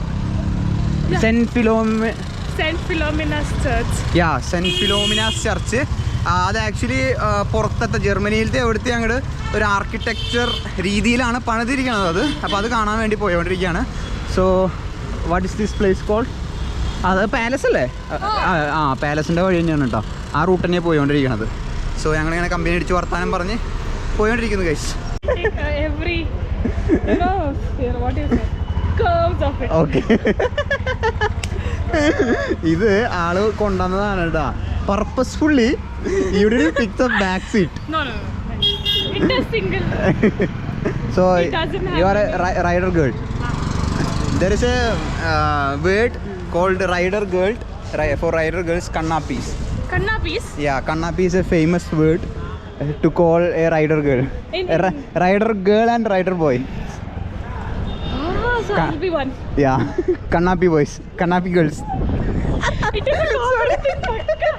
Saint Philomi Saint Philomena's Church. Yeah Saint Philomena's church അത് ആക്ച്വലി പുറത്തത്തെ ജർമ്മനിയിലത്തെ എവിടുത്തെ അങ്ങോട്ട് ഒരു ആർക്കിടെക്ചർ രീതിയിലാണ് പണിതിരിക്കുന്നത് അത്. അപ്പോൾ അത് കാണാൻ വേണ്ടി പോയോണ്ടിരിക്കുകയാണ് so what is this place call അത് പാലസ് അല്ലേ? ആ, ആ പാലസിന്റെ വഴി തന്നെയാണ് കേട്ടോ ആ റൂട്ട് തന്നെയാണ് പോയോണ്ടിരിക്കുന്നത് സോ ഞങ്ങൾ ഇങ്ങനെ കമ്പനി അടിച്ച് വർത്താനം പറഞ്ഞ് പോയിക്കുന്നു കൈസ് ഓക്കെ ഇത് ആൾ കൊണ്ടുവന്നതാണ് കേട്ടാ പർപ്പസ്ഫുള്ളി ഇവിടെ pics of back seat so you are rider girl there is a word called rider girl for rider girls Kanna There is a word called rider girl ri- for rider girls kannapis. Kannapis. Yeah, kannapi is a famous word to call a rider girl. In- A ri- rider girl and rider boy. Ah, so Ka- I'll be one. Yeah, [laughs] kannapi boys, kannapi girls. It is a comedy thing. Pakka.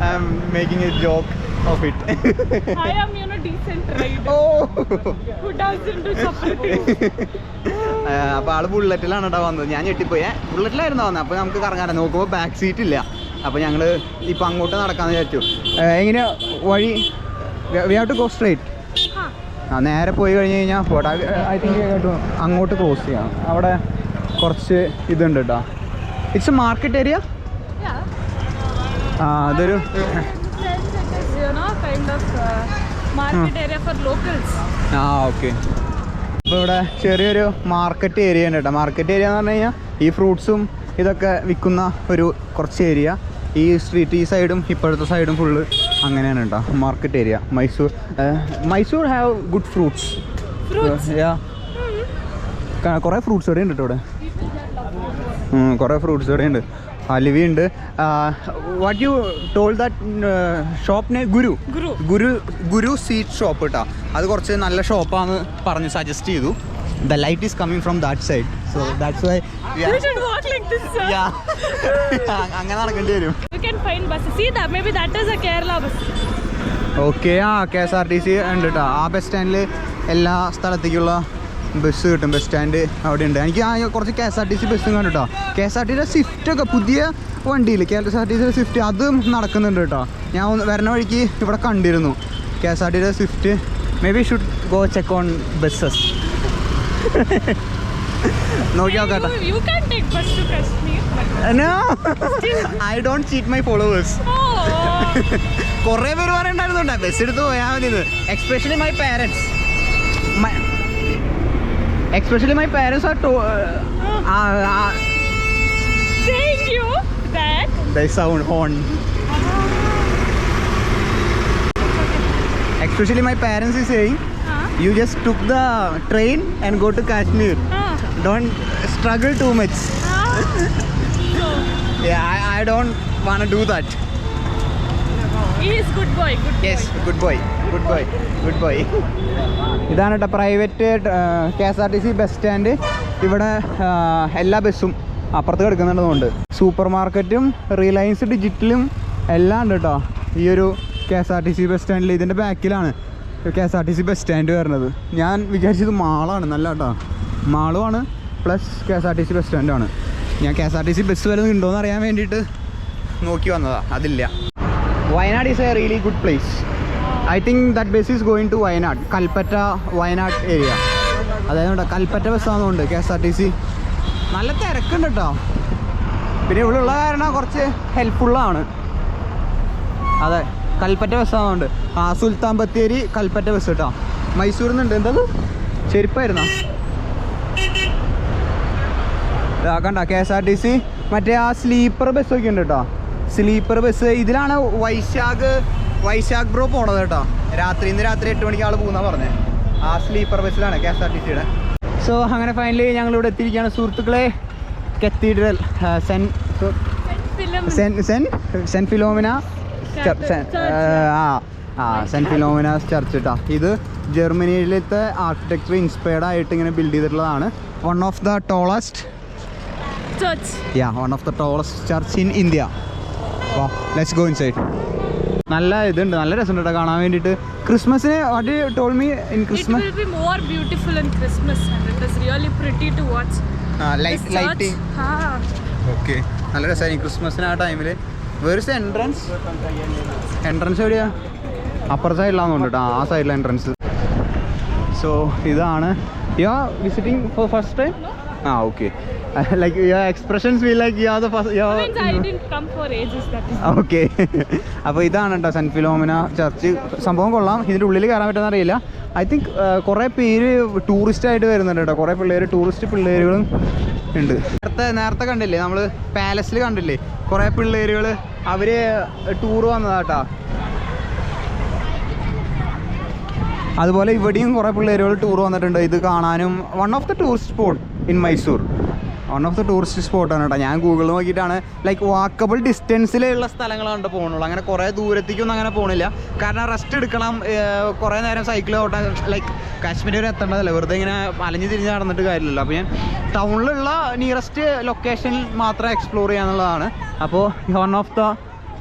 I'm making a joke of it. I am, you know, അപ്പോൾ ആൾ ബുള്ളറ്റിലാണ് കേട്ടോ വന്നത്. ഞാൻ ഞെട്ടിപ്പോയേ. ബുള്ളറ്റിലായിരുന്നു വന്നത് അപ്പൊ നമുക്ക് കറങ്ങാൻ നോക്കുമ്പോ back seat ഇല്ല. അപ്പൊ ഞങ്ങൾ ഇപ്പൊ അങ്ങോട്ട് നടക്കാന്ന് വിചാരിച്ചു. എങ്ങനെയാ എങ്ങനെ വഴി? We have to go straight. ആ. നേരെ പോയി കഴിഞ്ഞ് കഴിഞ്ഞാൽ പോട്ടെ. ഐ തിങ്ക് അങ്ങോട്ട് ക്രോസ് ചെയ്യാം. അവിടെ കുറച്ച് ഇതുണ്ട് കേട്ടോ ഇറ്റ്സ് മാർക്കറ്റ് ഏരിയ. ആ അതൊരു Then ഏരിയ ഫോർ locals. ആ ഓക്കെ. അപ്പോൾ ഇവിടെ ചെറിയൊരു മാർക്കറ്റ് ഏരിയ ഉണ്ട് കേട്ടോ. മാർക്കറ്റ് ഏരിയ എന്ന് പറഞ്ഞു കഴിഞ്ഞാൽ ഈ ഫ്രൂട്ട്സും ഇതൊക്കെ വിൽക്കുന്ന ഒരു കുറച്ച് ഏരിയ ഈ സ്ട്രീറ്റ് ഈ സൈഡും ഇപ്പോഴത്തെ സൈഡും ഫുള്ള് അങ്ങനെയാണ് കേട്ടോ. Market area Mysore Mysore have good fruits കുറേ ഫ്രൂട്ട്സ് ഇവിടെ ഉണ്ട് കേട്ടോ ഇവിടെ. കുറേ ഫ്രൂട്ട്സ് ഇവിടെ ഉണ്ട്. ഹലുവി ഉണ്ട്. What you told that shop നെ ഗുരു. ഗുരു. ഗുരു സീറ്റ് ഷോപ്പ് കേട്ടോ അത് കുറച്ച് നല്ല ഷോപ്പാന്ന് പറഞ്ഞ് സജസ്റ്റ് ചെയ്തു. The light is coming from that side so that's why. അങ്ങനെ നടക്കേണ്ടി വരും. ഓക്കെ ആ K S R T C ഉണ്ട് കേട്ടോ ആ ബസ് സ്റ്റാൻഡിൽ എല്ലാ സ്ഥലത്തേക്കുള്ള ബസ് കിട്ടും ബസ് സ്റ്റാൻഡ് അവിടെ ഉണ്ട് എനിക്ക് ആ കുറച്ച് K S R T C ബസ്സും കണ്ടു കേട്ടോ കെ എസ് ആർ ടിയുടെ സ്വിഫ്റ്റ് ഒക്കെ പുതിയ വണ്ടിയിൽ കെ എസ് ആർ ടി സിയുടെ സ്വിഫ്റ്റ് അതും നടക്കുന്നുണ്ട് കേട്ടോ. ഞാൻ വരുന്ന വഴിക്ക് ഇവിടെ കണ്ടിരുന്നു. കെ എസ് ആർ ടിയുടെ Swift may be should go check on buses നോക്കി നോക്കാട്ടെ. I don't cheat my followers. കുറേ പേര് പറയണ്ടായിരുന്നുണ്ട് ബസ് എടുത്ത് പോയാൽ മതി especially my parents Especially my parents are to. Oh. Uh, uh, uh, saying you that. They sound horn. Especially my parents is saying, huh? you just took the train and go to Kashmir. Huh? Don't struggle too much. Huh? yeah, I, I don't want to do that. He is good boy. Good yes, good boy. Good boy good boy ഇതാണ് കേട്ടോ private K S R T C bus stand ഇവിടെ എല്ലാ ബസ്സും അപ്പുറത്ത് കിടക്കുന്നുണ്ടെന്നുണ്ട് super മാർക്കറ്റും Reliance ഡിജിറ്റലും എല്ലാം ഉണ്ട് കേട്ടോ ഈ ഒരു K S R T C bus സ്റ്റാൻഡിൽ ഇതിന്റെ ബാക്കിലാണ് K S R T C bus stand വരുന്നത്. ഞാൻ വിചാരിച്ചത് മാളാണ്. നല്ല കേട്ടോ മാളുമാണ് plus K S R T C bus സ്റ്റാൻഡാണ് ഞാൻ K S R T C bus വല്ലതും ഉണ്ടോ എന്ന് അറിയാൻ വേണ്ടിയിട്ട് നോക്കി വന്നതാണ് അതില്ല. Wayanad is a really good place I think that bus is going to Wayanad Kalpetta Wayanad area അതായത് Kalpetta ബസ്സാണെന്നുണ്ട് K S R T C നല്ല തിരക്കുണ്ട് കേട്ടോ പിന്നെ ഇവിടെ ഉള്ള കാരണം കുറച്ച് ഹെൽപ്ഫുള്ളാണ് അതെ കൽപ്പറ്റ ബസ്സാണെന്നുണ്ട് ആ സുൽത്താൻ ബത്തേരി കൽപ്പറ്റ ബസ് കേട്ടോ മൈസൂരിൽ നിന്നുണ്ട് എന്തത്? ചെരുപ്പായിരുന്നോ? കണ്ട K S R T C മറ്റേ ആ സ്ലീപ്പർ ബസ്സൊക്കെ ഉണ്ട് കേട്ടോ സ്ലീപ്പർ ബസ് ഇതിലാണ് വൈശാഖ് വൈശാഖ് ബ്രോ പോണത് കേട്ടോ. രാത്രി ഇന്ന് രാത്രി എട്ട് മണിക്ക് ആൾ പോകുന്ന പറഞ്ഞേ. ആ സ്ലീപ്പർ ബസ്സിലാണ് കെ എസ് ആർ ടി സിയുടെ. സോ അങ്ങനെ ഫൈനലി ഞങ്ങൾ ഇവിടെ എത്തിയിരിക്കുകയാണ്. സുഹൃത്തുക്കളെ cathedral Saint Saint Saint Saint Philomena ആ ആ സെൻ ഫിലോമിന ചർച്ച് കേട്ടോ ഇത് ജർമ്മനിയിലത്തെ ആർക്കിടെക്ചർ ഇൻസ്പയർഡ് ആയിട്ട് ഇങ്ങനെ ബിൽഡ് ചെയ്തിട്ടുള്ളതാണ്. One of the tallest church yeah one of the tallest church in India വാ ലെറ്റ്സ് ഗോ ഇൻസൈഡ് നല്ല ഇതുണ്ട് നല്ല രസമുണ്ട് കേട്ടോ കാണാൻ വേണ്ടിയിട്ട്. ക്രിസ്മസിന് what tell me in light. Lighting okay നല്ല രസമായി ക്രിസ്മസിന് ആ ടൈമിൽ വേർസ് എൻട്രൻസ് എൻട്രൻസ് എവിടെയാ? അപ്പുറ സൈഡിലാന്ന് തോന്നുന്നു ആ സൈഡിലെ എൻട്രൻസ് സോ ഇതാണ്. You are visiting for first time ആ okay like your expressions we like you are the first means I didn't come for ages. That is. Okay [laughs] അപ്പോൾ ഇതാണ് കേട്ടോ സെന്റ് ഫിലോമിന ചർച്ച് സംഭവം കൊള്ളാം. ഇതിന്റെ ഉള്ളിൽ കയറാൻ പറ്റുമെന്ന് അറിയില്ല ഐ തിങ്ക് കുറേ പേര് ടൂറിസ്റ്റ് ആയിട്ട് വരുന്നുണ്ട് കേട്ടോ കുറേ പിള്ളേർ ടൂറിസ്റ്റ് പിള്ളേരുകളും ഉണ്ട്. നേരത്തെ നേരത്തെ കണ്ടില്ലേ? നമ്മൾ പാലസിൽ കണ്ടില്ലേ? കുറേ പിള്ളേരുകൾ അവർ ടൂർ വന്നതാട്ടാ അതുപോലെ ഇവിടെയും കുറേ പിള്ളേരുകൾ ടൂർ വന്നിട്ടുണ്ട്. ഇത് കാണാനും one of the tourist spot in Mysore one of the tourist സ്പോട്ടാണ് കേട്ടോ ഞാൻ ഗൂഗിളിൽ നോക്കിയിട്ടാണ്. ലൈക്ക് വാക്കബിൾ ഡിസ്റ്റൻസിലുള്ള സ്ഥലങ്ങളാണ് പോകുന്നുള്ളൂ അങ്ങനെ കുറേ ദൂരത്തേക്കൊന്നും അങ്ങനെ പോകണില്ല കാരണം റെസ്റ്റ് എടുക്കണം കുറേ നേരം സൈക്കിൾ ഓട്ടാൻ ലൈക്ക് കാശ്മീർ വരെ എത്തേണ്ടതല്ല? വെറുതെ ഇങ്ങനെ അലഞ്ഞു തിരിഞ്ഞ് നടന്നിട്ട് കാര്യമില്ലല്ലോ. അപ്പോൾ ഞാൻ ടൗണിലുള്ള നിയറസ്റ്റ് ലൊക്കേഷനിൽ മാത്രം എക്സ്പ്ലോർ ചെയ്യാന്നുള്ളതാണ്. അപ്പോൾ വൺ ഓഫ് ദ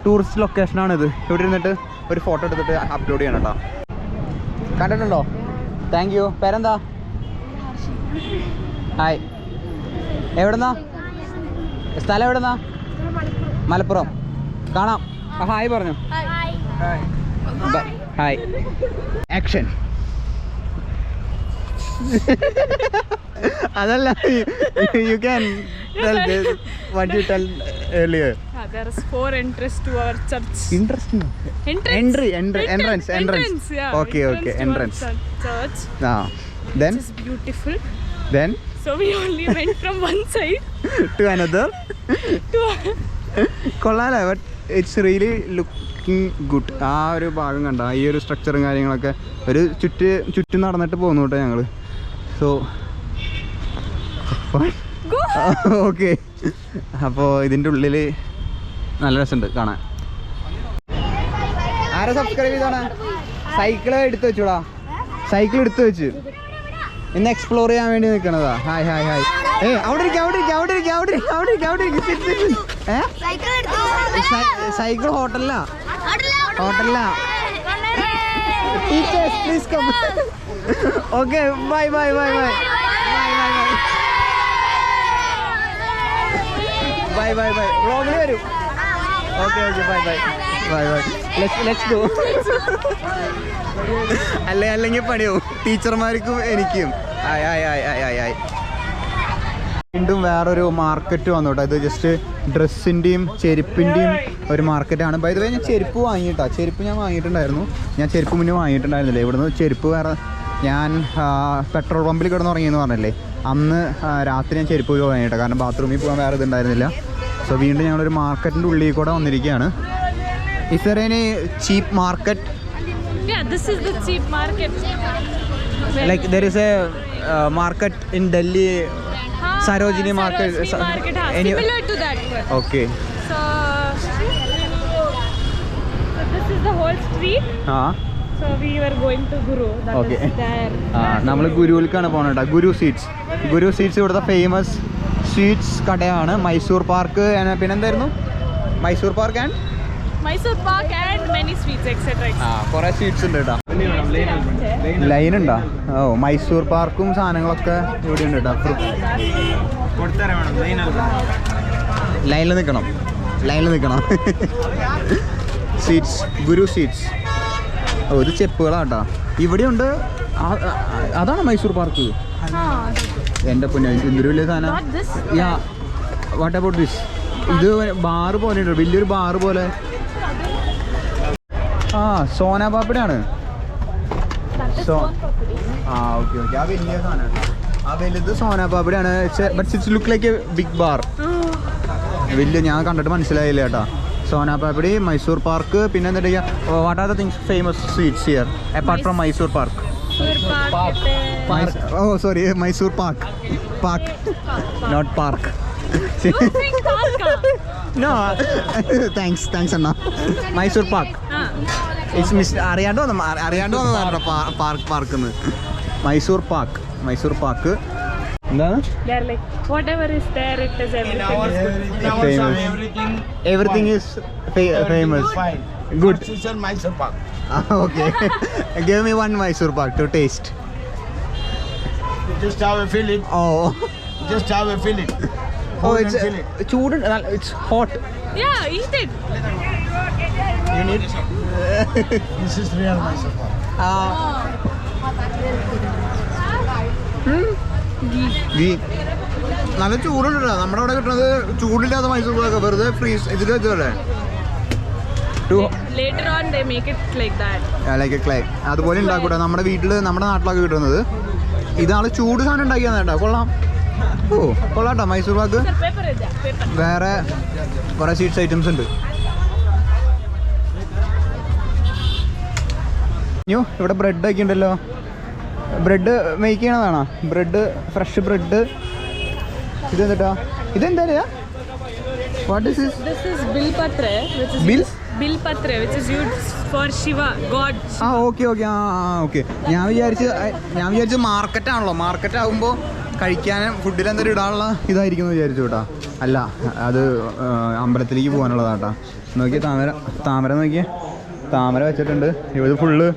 ടൂറിസ്റ്റ് ലൊക്കേഷനാണിത് ഇവിടെ ഇരുന്നിട്ട് ഒരു ഫോട്ടോ എടുത്തിട്ട് അപ്ലോഡ് ചെയ്യണം കേട്ടോ കണ്ടിട്ടുണ്ടോ? താങ്ക് യു പേരെന്താ? ഹായ്. എവിടെന്നാ? സ്ഥലം എവിടെന്നാ? മലപ്പുറം. കാണാം. ഹായ് പറഞ്ഞു. ഹായ്. ആക്ഷൻ. അതല്ല you can tell what you tell earlier. For to our church church okay okay beautiful So we only went from one [laughs] side to another. To കൊള്ളാലേ but it's really looking good ആ ഒരു ഭാഗം കണ്ട? ഈ ഒരു സ്ട്രക്ചറും കാര്യങ്ങളൊക്കെ ഒരു ചുറ്റ് ചുറ്റും നടന്നിട്ട് പോകുന്നു കേട്ടോ ഞങ്ങൾ സോ ഓക്കെ അപ്പോൾ [laughs] ഇതിന്റെ ഉള്ളിൽ നല്ല രസമുണ്ട് കാണാൻ. ആരാ സബ്സ്ക്രൈബ് ചെയ്താണ് സൈക്കിൾ എടുത്തു വെച്ചൂടാ. സൈക്കിൾ എടുത്തു വെച്ച്. ഇന്ന് എക്സ്പ്ലോർ ചെയ്യാൻ വേണ്ടി നിൽക്കണതാ. ഹായ് ഹായ് ഹായ് ഏ അവിടെ ഇരിക്കും അവിടെ ഇരിക്കും അവിടെ ഇരിക്കും അവിടെ ഇരിക്കും അവിടെ ഇരിക്കും അവിടെ ഇരിക്കും. ഏ? സൈക്കിൾ ഹോട്ടലിലാ? ഹോട്ടലിലാ? Teachers please come okay bye bye bye bye bye bye bye bye bye bye വരും. Okay okay bye bye bye bye let's go അല്ലെ അല്ലെങ്കിൽ പണിയോ? ടീച്ചർമാർക്കും എനിക്കും. ആയ് ആയ് ആയ് ആയ് ആയ് ആയ്. വീണ്ടും വേറൊരു മാർക്കറ്റ് വന്നു കേട്ടോ ഇത് ജസ്റ്റ് ഡ്രസ്സിന്റെയും ചെരുപ്പിന്റെയും ഒരു മാർക്കറ്റാണ് ബൈ ദ വേ ഞാൻ ചെരുപ്പ് വാങ്ങിയിട്ടാ. ചെരുപ്പ് ഞാൻ വാങ്ങിയിട്ടുണ്ടായിരുന്നു. ഞാൻ ചെരുപ്പ് മുന്നേ വാങ്ങിയിട്ടുണ്ടായിരുന്നില്ലേ? ഇവിടുന്ന് ചെരുപ്പ് വേറെ ഞാൻ പെട്രോൾ പമ്പിൽ കിടന്ന് ഉറങ്ങിയെന്ന് പറഞ്ഞല്ലേ? അന്ന് രാത്രി ഞാൻ ചെരുപ്പ് പോയി വാങ്ങിയിട്ടാണ് കാരണം ബാത്റൂമിൽ പോകാൻ വേറെ ഇതുണ്ടായിരുന്നില്ല. സോ വീണ്ടും ഞങ്ങളൊരു മാർക്കറ്റിന്റെ ഉള്ളിൽ കൂടെ വന്നിരിക്കുകയാണ്. Is there any cheap market? Yeah, this is the cheap market. Where- like there is a uh, market in Delhi Ah, Sarojini Sarojini market. market, Sa any- similar to that one. okay So, so this is the whole street. ആ So we were going to Guru. That okay. is there. നമ്മൾ ഗുരുവിലേക്കാണ് കേട്ടോ Guru sweets Guru sweets ഇവിടുത്തെ famous sweets കടയാണ് Mysore park പിന്നെന്തായിരുന്നു Mysore park and Etc. ആ കുറേ sweets ഉണ്ട് കേട്ടോ ലൈൻ ഉണ്ടോ? ഓ മൈസൂർ പാർക്കും സാധനങ്ങളൊക്കെ ഇവിടെ ഉണ്ട് കേട്ടോ ലൈനിൽ നിൽക്കണം. ലൈനിൽ നിൽക്കണം. [laughs] സ്വീറ്റ്സ് ഗുരു സ്വീറ്റ്സ് ഓ ഇത് കേട്ടോ ഇവിടെയുണ്ട് ഇവിടെ ഉണ്ട് അതാണ് മൈസൂർ പാർക്ക്. എന്റെ പൊന്നെ എന്തൊരു വലിയ സാധനം. യാ വാട്ട് അബൌട്ട് ദിസ് ഇത് ബാറ് പോലെ ഉണ്ട് വലിയൊരു ബാറ് പോലെ. ആ സോന പാപ്പടിയാണ്. സോ. ആ ഓക്കെ ഓക്കെ. ആ വലിയ സാധനമാണ് ആ വലുത് soan പാപ്പടിയാണ്. But it's look like a big bar വലിയ ഞാൻ കണ്ടിട്ട് മനസ്സിലായില്ല കേട്ടോ. സോന പാപ്പടി മൈസൂർ പാർക്ക് പിന്നെ എന്താ what are the things famous sweets here apart from Mysore pak? Oh sorry Mysore pak. Pak. Not pak? No thanks thanks അണ്ണ. മൈസൂർ പാർക്ക്. ഇറ്റ്സ് അറിയാണ്ടോ അറിയാണ്ട് വന്നു അറിയാണ്ട് വന്നതാണ് പാർക്ക് പാർക്ക് എന്ന് മൈസൂർ പാർക്ക് മൈസൂർ പാർക്ക് ചൂട് you need? [laughs] This is real Mysore Park. Ghee നല്ല ചൂടുണ്ട് നമ്മുടെ അവിടെ കിട്ടുന്നത് ചൂടില്ലാത്ത മൈസൂർ പാക്ക് വെറുതെ ഫ്രീസ് ഇതിൽ വെച്ചല്ലേ Later on, they make it like that. Like clay അതുപോലെ ഉണ്ടാക്കൂട്ടെ നമ്മുടെ വീട്ടിൽ നമ്മുടെ നാട്ടിലൊക്കെ കിട്ടുന്നത്. ഇതാൾ ചൂട് സാധനം ഉണ്ടാക്കിയാന്ന് കേട്ടോ. കൊള്ളാം. ഓ കൊള്ളാട്ടോ മൈസൂർ പാക്ക്. വേറെ കുറേ സ്വീറ്റ്സ് ഐറ്റംസ് ഉണ്ട്. ന്യൂ ഇവിടെ ബ്രെഡ് ഒക്കെ ഉണ്ടല്ലോ. ബ്രെഡ് മേക്ക് ചെയ്യണതാണോ? ബ്രെഡ് ഫ്രഷ് ബ്രെഡ് ഇത് എന്നിട്ടാ ഇതെന്താ what is this is bull which is bull bull which is for Shiva, God. ആ ഓക്കെ ഓക്കെ ആ ഓക്കെ ഞാൻ വിചാരിച്ച് ഞാൻ വിചാരിച്ച് മാർക്കറ്റ് ആണല്ലോ. മാർക്കറ്റ് ആകുമ്പോൾ കഴിക്കാനും ഫുഡിൽ എന്തെങ്കിലും ഇടാനുള്ള ഇതായിരിക്കും എന്ന് വിചാരിച്ചു കേട്ടാ. അല്ല അത് അമ്പലത്തിലേക്ക് അമ്പലത്തിലേക്ക് പോകാനുള്ളതാട്ടാ. നോക്കിയേ താമര താമര നോക്കിയേ. താമര വെച്ചിട്ടുണ്ട്. ഇത് ഫുള്ള്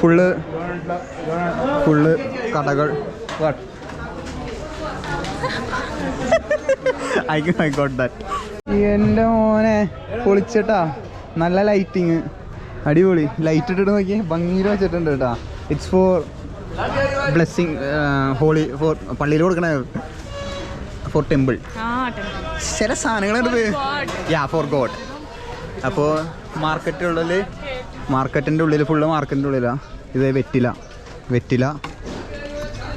ഫുള്ള് ഫുള്ള് കടകൾ ഐ ഗോട്ട് ദാറ്റ് എന്റെ മോനെ പൊളിച്ചട്ടാ. നല്ല ലൈറ്റിങ് അടിപൊളി. ലൈറ്റ് ഇട്ടിട്ട് നോക്കി ഭംഗിയിൽ വെച്ചിട്ടുണ്ട് കേട്ടാ. It's for blessing holy for പള്ളിയിൽ കൊടുക്കണ ഫോർ ടെമ്പിൾ. ചില സാധനങ്ങളുണ്ട് യാ ഫോർ ഗോഡ് അപ്പോൾ മാർക്കറ്റിനുള്ളിൽ മാർക്കറ്റിന്റെ ഉള്ളിൽ ഫുള്ള് മാർക്കറ്റിന്റെ ഉള്ളിലാണ് ഇത് വെറ്റില. വെറ്റില.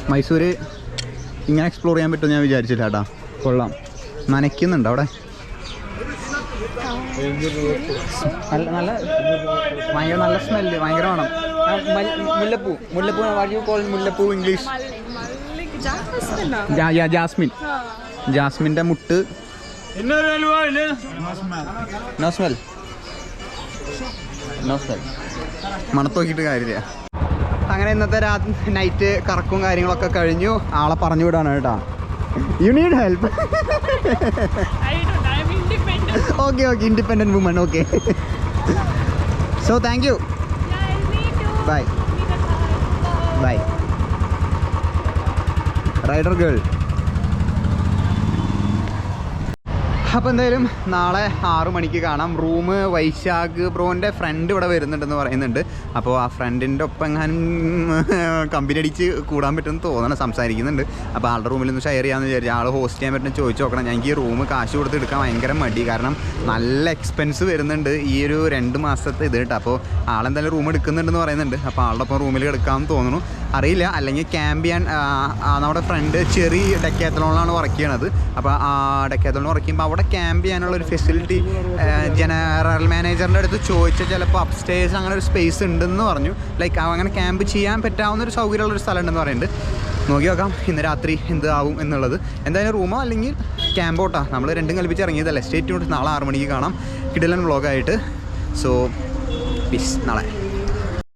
മൈസൂർ ഇങ്ങനെ എക്സ്പ്ലോർ ചെയ്യാൻ പറ്റുമെന്ന് ഞാൻ വിചാരിച്ചില്ല കേട്ടാ കൊള്ളാം. നനയ്ക്കുന്നുണ്ട് അവിടെ? നല്ല നല്ല ഭയങ്കര നല്ല സ്മെല്ല് ഭയങ്കര വേണം മുല്ലപ്പൂ. മുല്ലപ്പൂ വാട്ട് യു കോൾ മുല്ലപ്പൂ ഇംഗ്ലീഷ് ജാസ്മിൻ. ജാസ്മിന്റെ മുട്ട്. നോ സ്മെൽ നോ സ്മെൽ മണത്ത് നോക്കിയിട്ട് കാര്യമില്ല. അങ്ങനെ ഇന്നത്തെ രാത്രി നൈറ്റ് കറക്കും കാര്യങ്ങളൊക്കെ കഴിഞ്ഞു. ആളെ പറഞ്ഞു വിടാണ് കേട്ടോ. You need help I don't, I'm independent. Okay okay independent woman okay so thank you. Bye bye rider girl അപ്പോൾ എന്തായാലും നാളെ ആറു മണിക്ക് കാണാം. റൂം വൈശാഖ് ബ്രോന്റെ ഫ്രണ്ട് ഇവിടെ വരുന്നുണ്ടെന്ന് പറയുന്നുണ്ട്. അപ്പോൾ ആ ഫ്രണ്ടിന്റെ ഒപ്പം എങ്ങാനും കമ്പനി അടിച്ച് കൂടാൻ പറ്റുമെന്ന് തോന്നണം സംസാരിക്കുന്നുണ്ട്. അപ്പോൾ ആളുടെ റൂമിൽ ഒന്ന് ഷെയർ ചെയ്യാമെന്ന് വിചാരിച്ചു ആൾ ഹോസ്റ്റ് ചെയ്യാൻ പറ്റുന്ന ചോദിച്ചു നോക്കണം. ഞങ്ങൾക്ക് ഈ റൂം കാശ് കൊടുത്ത് എടുക്കാൻ ഭയങ്കര മടി. കാരണം നല്ല എക്സ്പെൻസ് വരുന്നുണ്ട് ഈ ഒരു രണ്ട് മാസത്തെ ഇത് കേട്ടോ. അപ്പോൾ ആളെന്തായാലും റൂം എടുക്കുന്നുണ്ടെന്ന് പറയുന്നുണ്ട്. അപ്പോൾ ആളുടെ ഒപ്പം റൂമിൽ എടുക്കാമെന്ന് തോന്നുന്നു. അറിയില്ല. അല്ലെങ്കിൽ ക്യാമ്പ് ചെയ്യാൻ ആ, ആ, നമ്മുടെ ഫ്രണ്ട് ചെറിയ ഡെക്കാത്തലോണിലാണ് വർക്ക് ചെയ്യണത്. അപ്പോൾ ആ ഡെക്കാത്തലോൺ വർക്ക് ചെയ്യുമ്പോൾ അവിടെ ക്യാമ്പ് ചെയ്യാനുള്ള ഒരു ഫെസിലിറ്റി ജനറൽ മാനേജറിന്റെ അടുത്ത് ചോദിച്ചാൽ ചിലപ്പോൾ അപ്സ്റ്റേഴ്സ് അങ്ങനെ ഒരു സ്പേസ് ഉണ്ടെന്ന് പറഞ്ഞു. ലൈക്ക് അങ്ങനെ ക്യാമ്പ് ചെയ്യാൻ പറ്റാവുന്ന ഒരു സൗകര്യമുള്ള ഒരു സ്ഥലം ഉണ്ടെന്ന് നോക്കി നോക്കാം ഇന്ന് രാത്രി എന്ത് ആവും എന്നുള്ളത്. എന്തായാലും റൂമോ അല്ലെങ്കിൽ ക്യാമ്പോട്ടാ നമ്മൾ രണ്ടും കൽപ്പിച്ച് ഇറങ്ങിയതല്ലേ? സ്റ്റേറ്റ് നാളെ ആറ് മണിക്ക് കാണാം. കിടലൻ വ്ളോഗായിട്ട് സോ പീസ് നാളെ.